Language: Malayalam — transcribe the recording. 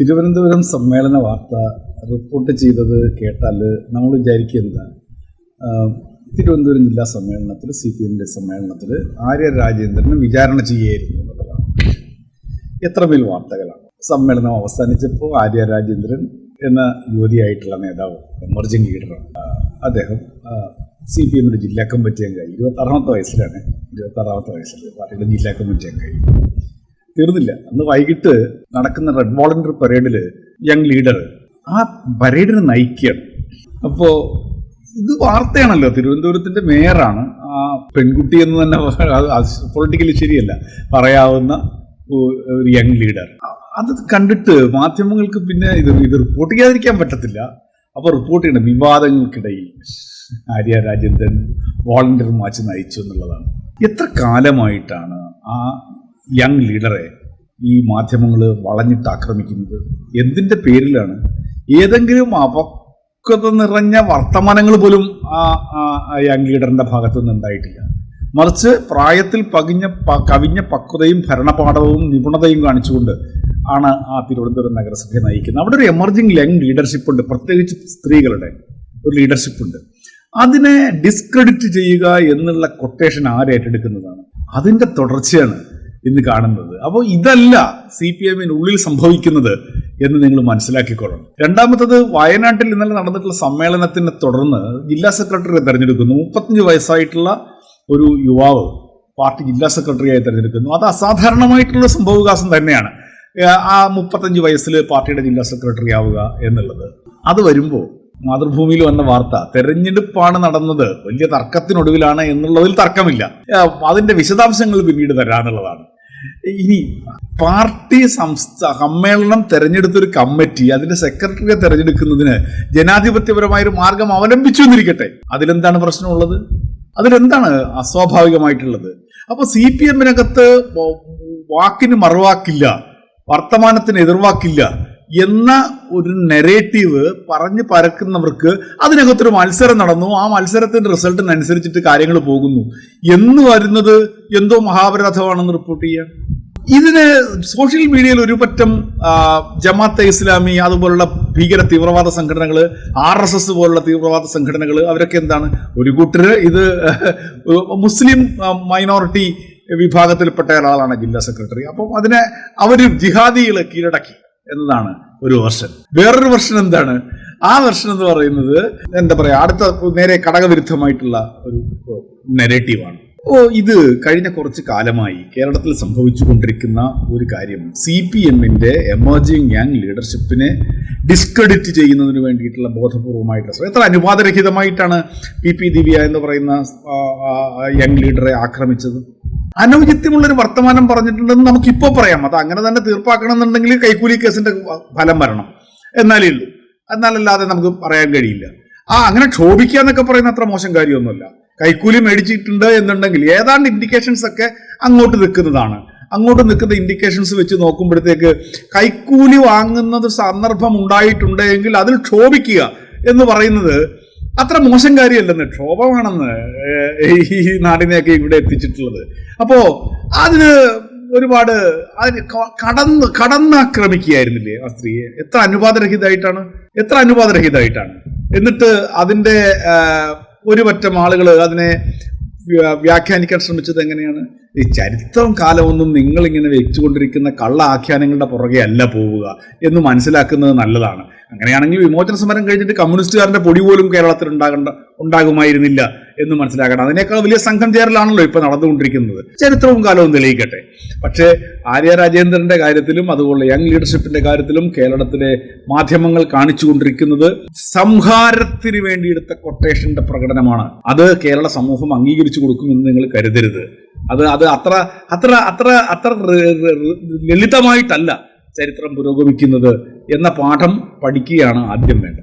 തിരുവനന്തപുരം സമ്മേളന വാർത്ത റിപ്പോർട്ട് ചെയ്തത് കേട്ടാൽ നമ്മൾ വിചാരിക്കുക എന്താ തിരുവനന്തപുരം ജില്ലാ സമ്മേളനത്തിൽ സി പി എമ്മിന്റെ സമ്മേളനത്തിൽ ആര്യ രാജേന്ദ്രന് വിചാരണ ചെയ്യായിരുന്നു എന്നുള്ളതാണ്. എത്ര മേൽ വാർത്തകളാണ്? സമ്മേളനം അവസാനിച്ചപ്പോൾ ആര്യ രാജേന്ദ്രൻ എന്ന യുവതിയായിട്ടുള്ള നേതാവ് എമർജിംഗ് ലീഡറാണ്. അദ്ദേഹം സി പി എമ്മിന്റെ ജില്ലാ കമ്മിറ്റി അംഗമായി. ഇരുപത്താറാമത്തെ വയസ്സിലാണ്. ഇരുപത്താറാമത്തെ വയസ്സിൽ പാർട്ടിയുടെ ജില്ലാ കമ്മിറ്റി അംഗമായി. തീർന്നില്ല. അന്ന് വൈകിട്ട് നടക്കുന്ന റെഡ് വോളണ്ടിയർ പരേഡിൽ യങ് ലീഡർ ആ പരേഡിനെ നയിക്കുകയാണ്. അപ്പോൾ ഇത് വാർത്തയാണല്ലോ. തിരുവനന്തപുരത്തിന്റെ മേയറാണ് ആ പെൺകുട്ടി എന്ന് തന്നെ പൊളിറ്റിക്കലി ശരിയല്ല. പറയാവുന്ന ഒരു യങ് ലീഡർ അത് കണ്ടിട്ട് മാധ്യമങ്ങൾക്ക് പിന്നെ ഇത് ഇത് റിപ്പോർട്ട് ചെയ്യാതിരിക്കാൻ പറ്റത്തില്ല. അപ്പോൾ റിപ്പോർട്ട് ചെയ്യണം വിവാദങ്ങൾക്കിടയിൽ ആര്യ രാജേന്ദ്രൻ വോളണ്ടിയർ മാച്ച് നയിച്ചു എന്നുള്ളതാണ്. എത്ര കാലമായിട്ടാണ് ആ യങ് ലീഡറെ ഈ മാധ്യമങ്ങൾ വളഞ്ഞിട്ട് ആക്രമിക്കുന്നത് എന്തിന്റെ പേരിലാണ്? ഏതെങ്കിലും അപക്വത നിറഞ്ഞ വർത്തമാനങ്ങൾ പോലും ആ യങ് ലീഡറിന്റെ ഭാഗത്തു നിന്ന് ഉണ്ടായിട്ടില്ല. മറിച്ച് പ്രായത്തിൽ പകിഞ്ഞ കവിഞ്ഞ പക്വതയും ഭരണപാഠവും നിപുണതയും കാണിച്ചുകൊണ്ട് ആണ് ആ തിരുവനന്തപുരം നഗരസഭയെ നയിക്കുന്നത്. അവിടെ ഒരു എമർജിങ് യങ് ലീഡർഷിപ്പ് ഉണ്ട്. പ്രത്യേകിച്ച് സ്ത്രീകളുടെ ഒരു ലീഡർഷിപ്പ് ഉണ്ട്. അതിനെ ഡിസ്ക്രെഡിറ്റ് ചെയ്യുക എന്നുള്ള കൊട്ടേഷൻ ആരേറ്റെടുക്കുന്നതാണ് അതിന്റെ തുടർച്ചയാണ് ഇന്ന് കാണുന്നത്. അപ്പോൾ ഇതല്ല സി പി എമ്മിനുള്ളിൽ സംഭവിക്കുന്നത് എന്ന് നിങ്ങൾ മനസ്സിലാക്കിക്കൊള്ളണം. രണ്ടാമത്തത് വയനാട്ടിൽ ഇന്നലെ നടന്നിട്ടുള്ള സമ്മേളനത്തിനെ തുടർന്ന് ജില്ലാ സെക്രട്ടറിയെ തെരഞ്ഞെടുക്കുന്നു. മുപ്പത്തഞ്ച് വയസ്സായിട്ടുള്ള ഒരു യുവാവ് പാർട്ടി ജില്ലാ സെക്രട്ടറിയായി തെരഞ്ഞെടുക്കുന്നു. അത് അസാധാരണമായിട്ടുള്ള സംഭവവികാസം തന്നെയാണ്. ആ മുപ്പത്തഞ്ച് വയസ്സിൽ പാർട്ടിയുടെ ജില്ലാ സെക്രട്ടറി ആവുക എന്നുള്ളത്. അത് വരുമ്പോൾ മാതൃഭൂമിയിൽ വന്ന വാർത്ത തെരഞ്ഞെടുപ്പാണ് നടന്നത് വലിയ തർക്കത്തിനൊടുവിലാണ് എന്നുള്ളതിൽ തർക്കമില്ല. അതിന്റെ വിശദാംശങ്ങൾ പിന്നീട് തരാനുള്ളതാണ്. ഇനി പാർട്ടി സംസ്ഥ സമ്മേളനം തെരഞ്ഞെടുത്തൊരു കമ്മിറ്റി അതിന്റെ സെക്രട്ടറിയെ തെരഞ്ഞെടുക്കുന്നതിന് ജനാധിപത്യപരമായ ഒരു മാർഗം അവലംബിച്ചു എന്നിരിക്കട്ടെ. അതിലെന്താണ് പ്രശ്നമുള്ളത്? അതിലെന്താണ് അസ്വാഭാവികമായിട്ടുള്ളത്? അപ്പൊ സി പി എമ്മിനകത്ത് വാക്കിന് മറുവാക്കില്ല വർത്തമാനത്തിന് എതിർവാക്കില്ല എന്ന ഒരു നെറേറ്റീവ് പറഞ്ഞു പരക്കുന്നവർക്ക് അതിനകത്തൊരു മത്സരം നടന്നു. ആ മത്സരത്തിന്റെ റിസൾട്ടിനനുസരിച്ചിട്ട് കാര്യങ്ങൾ പോകുന്നു. എന്ന് വരുന്നത് എന്തോ മഹാപരാധമാണെന്ന് റിപ്പോർട്ട് ചെയ്യാം. ഇതിന് സോഷ്യൽ മീഡിയയിൽ ഒരു പറ്റം ജമാഅത്തെ ഇസ്ലാമി അതുപോലുള്ള ഭീകര തീവ്രവാദ സംഘടനകൾ ആർ എസ് എസ് പോലുള്ള തീവ്രവാദ സംഘടനകൾ അവരൊക്കെ എന്താണ്? ഒരു കൂട്ടർ ഇത് മുസ്ലിം മൈനോറിറ്റി വിഭാഗത്തിൽപ്പെട്ട ഒരാളാണ് ജില്ലാ സെക്രട്ടറി അപ്പം അതിനെ അവർ ജിഹാദികളെ കീഴടക്കി. എന്നതാണ് ഒരു വെർഷൻ വേറൊരു വെർഷൻ എന്താണ്? ആ വെർഷൻ എന്ന് പറയുന്നത് എന്താ പറയാ അടുത്ത നേരെ ഘടകവിരുദ്ധമായിട്ടുള്ള ഒരു നെഗറ്റീവാണ് ഓ ഇത് കഴിഞ്ഞ കുറച്ച് കാലമായി കേരളത്തിൽ സംഭവിച്ചുകൊണ്ടിരിക്കുന്ന ഒരു കാര്യം. സി പി എമ്മിന്റെ എമർജിംഗ് യങ് ലീഡർഷിപ്പിനെ ഡിസ്ക്രെഡിറ്റ് ചെയ്യുന്നതിന് വേണ്ടിയിട്ടുള്ള ബോധപൂർവമായിട്ടുള്ള എത്ര അനുവാദരഹിതമായിട്ടാണ് പി പി ദിവ്യ എന്ന് പറയുന്ന യങ് ലീഡറെ ആക്രമിച്ചത്? അനൗചിത്യമുള്ളൊരു വർത്തമാനം പറഞ്ഞിട്ടുണ്ടെന്ന് നമുക്കിപ്പോ പറയാം. അത് അങ്ങനെ തന്നെ തീർപ്പാക്കണം എന്നുണ്ടെങ്കിൽ കൈക്കൂലി കേസിന്റെ ഫലം വരണം. എന്നാലേ ഉള്ളൂ. എന്നാലല്ലാതെ നമുക്ക് പറയാൻ കഴിയില്ല. ആ അങ്ങനെ ക്ഷോഭിക്കുക എന്നൊക്കെ പറയുന്ന അത്ര മോശം കാര്യമൊന്നുമല്ല. കൈക്കൂലി മേടിച്ചിട്ടുണ്ട് എന്നുണ്ടെങ്കിൽ ഏതാണ്ട് ഇൻഡിക്കേഷൻസ് ഒക്കെ അങ്ങോട്ട് നിൽക്കുന്നതാണ്. അങ്ങോട്ട് നിൽക്കുന്ന ഇൻഡിക്കേഷൻസ് വെച്ച് നോക്കുമ്പോഴത്തേക്ക് കൈക്കൂലി വാങ്ങുന്നത് സന്ദർഭം ഉണ്ടായിട്ടുണ്ട് എങ്കിൽ അതിൽ ക്ഷോഭിക്കുക എന്ന് പറയുന്നത് അത്ര മോശം കാര്യമല്ലെന്ന് ക്ഷോഭമാണെന്ന് ഈ നാടിനെയൊക്കെ ഇവിടെ എത്തിച്ചിട്ടുള്ളത്. അപ്പോ അതിന് ഒരുപാട് അതിന് കടന്ന് കടന്നാക്രമിക്കുകയായിരുന്നില്ലേ ആ സ്ത്രീയെ? എത്ര അനുപാതരഹിതമായിട്ടാണ് എത്ര അനുപാതരഹിതമായിട്ടാണ് എന്നിട്ട് ഒരുപറ്റം ഒരു പറ്റം ആളുകൾ അതിനെ വ്യാഖ്യാനിക്കാൻ ശ്രമിച്ചത് എങ്ങനെയാണ്? ഈ ചരിത്രവും കാലമൊന്നും നിങ്ങൾ ഇങ്ങനെ വെച്ചുകൊണ്ടിരിക്കുന്ന കള്ള ആഖ്യാനങ്ങളുടെ പുറകെ അല്ല പോവുക എന്ന് മനസ്സിലാക്കുന്നത് നല്ലതാണ്. അങ്ങനെയാണെങ്കിൽ വിമോചന സമരം കഴിഞ്ഞിട്ട് കമ്മ്യൂണിസ്റ്റുകാരന്റെ പൊടി പോലും കേരളത്തിൽ ഉണ്ടാകേണ്ട ഉണ്ടാകുമായിരുന്നില്ല. എന്ന് മനസ്സിലാക്കണം. അതിനേക്കാൾ വലിയ സംഘം ചേരലാണല്ലോ ഇപ്പൊ നടന്നുകൊണ്ടിരിക്കുന്നത്. ചരിത്രവും കാലവും തെളിയിക്കട്ടെ. പക്ഷേ ആര്യ രാജേന്ദ്രന്റെ കാര്യത്തിലും അതുപോലെ യങ് ലീഡർഷിപ്പിന്റെ കാര്യത്തിലും കേരളത്തിലെ മാധ്യമങ്ങൾ കാണിച്ചുകൊണ്ടിരിക്കുന്നത് സംഹാരത്തിന് വേണ്ടിയെടുത്ത കൊട്ടേഷന്റെ പ്രകടനമാണ്. അത് കേരള സമൂഹം അംഗീകരിച്ചു കൊടുക്കുമെന്ന് നിങ്ങൾ കരുതരുത്. അത് അത് അത്ര അത്ര അത്ര അത്ര ലളിതമായിട്ടല്ല ചരിത്രം പുരോഗമിക്കുന്നത് എന്ന പാഠം പഠിക്കുകയാണ് ആദ്യം വേണ്ടത്.